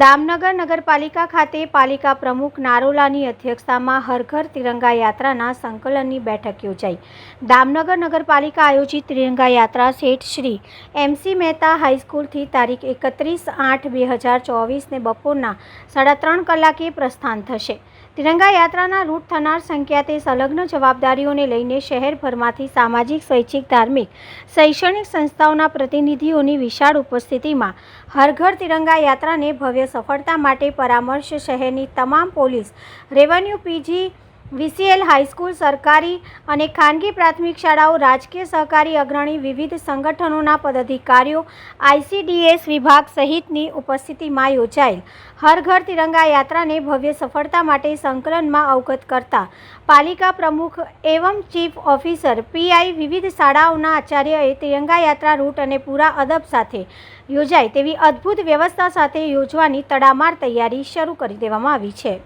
દામનગર નગરપાલિકા ખાતે પાલિકા પ્રમુખ નારોલાની અધ્યક્ષતામાં હરઘર તિરંગા યાત્રાના સંકલનની બેઠક યોજાઈ. દામનગર નગરપાલિકા આયોજિત તિરંગા યાત્રા શેઠ શ્રી એમસી મહેતા હાઈસ્કૂલથી તારીખ એકત્રીસ આઠ બે હજાર ચોવીસને બપોરના સાડા ત્રણ કલાકે પ્રસ્થાન થશે. તિરંગા યાત્રાના રૂટ થનાર સંખ્યાતે સંલગ્ન જવાબદારીઓને લઈને શહેરભરમાંથી સામાજિક, સ્વૈચ્છિક, ધાર્મિક, શૈક્ષણિક સંસ્થાઓના પ્રતિનિધિઓની વિશાળ ઉપસ્થિતિમાં હરઘર તિરંગા યાત્રાને ભવ્ય સફળતા માટે પરામર્શ શહેરની તમામ police revenue PGVCL high school સરકારી અને ખાનગી પ્રાથમિક શાળાઓ, રાજકીય સહકારી અગ્રણી, વિવિધ સંગઠનોના પદાધિકારીઓ, આઈસીડીએસ વિભાગ સહિતની ઉપસ્થિતિમાં યોજાયેલ હર ઘર તિરંગા યાત્રાને ભવ્ય સફળતા માટે સંકલનમાં અવગત કરતા પાલિકા પ્રમુખ એવમ ચીફ ઓફિસર પીઆઈ વિવિધ શાળાઓના આચાર્યએ તિરંગા યાત્રા રૂટ અને પૂરા અદબ સાથે યોજાય તેવી અદ્ભુત વ્યવસ્થા સાથે યોજવાની તડામાર તૈયારી શરૂ કરી દેવામાં આવી છે.